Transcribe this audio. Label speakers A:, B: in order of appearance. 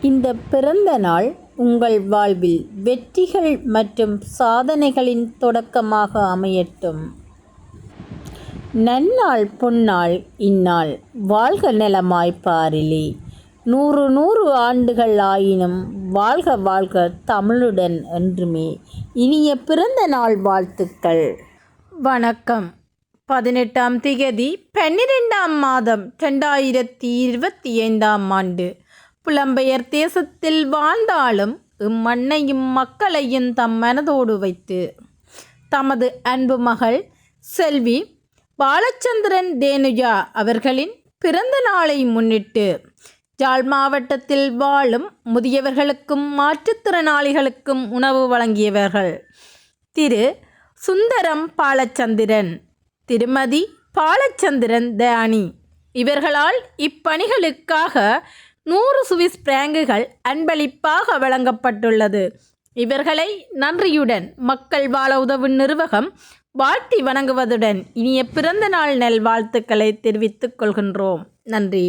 A: இந்த பிறந்த நாள் உங்கள் வாழ்வில் வெற்றிகள் மற்றும் சாதனைகளின் தொடக்கமாக அமையட்டும். நன்னாள் பொன்னாள் இந்நாள் வாழ்க நலமாய் பாரிலே. நூறு நூறு ஆண்டுகள் ஆயினும் வாழ்க வாழ்க தமிழுடன் என்றுமே. இனிய பிறந்த நாள் வாழ்த்துக்கள். வணக்கம். பதினெட்டாம் திகதி பன்னிரெண்டாம் மாதம் ரெண்டாயிரத்தி இருபத்தி ஐந்தாம் ஆண்டு. புலம்பெயர் தேசத்தில் வாழ்ந்தாலும் இம்மண்ணையும் மக்களையும் தம் மனதோடு வைத்து தமது அன்பு மகள் செல்வி பாலச்சந்திரன் தேனுஜா அவர்களின் பிறந்த நாளை முன்னிட்டு ஜாழ் மாவட்டத்தில் வாழும் முதியவர்களுக்கும் மாற்றுத்திறனாளிகளுக்கும் உணவு வழங்கியவர்கள் திரு. சுந்தரம் பாலச்சந்திரன் திருமதி பாலச்சந்திரன் தயானி. இவர்களால் இப்பணிகளுக்காக நூறு சுவிஸ் பிராங்குகள் அன்பளிப்பாக வழங்கப்பட்டுள்ளது. இவர்களை நன்றியுடன் மக்கள் வாழ உதவும் நிர்வாகம் வாழ்த்தி வணங்குவதுடன் இனிய பிறந்த நாள் வாழ்த்துக்களை தெரிவித்துக் கொள்கின்றோம். நன்றி.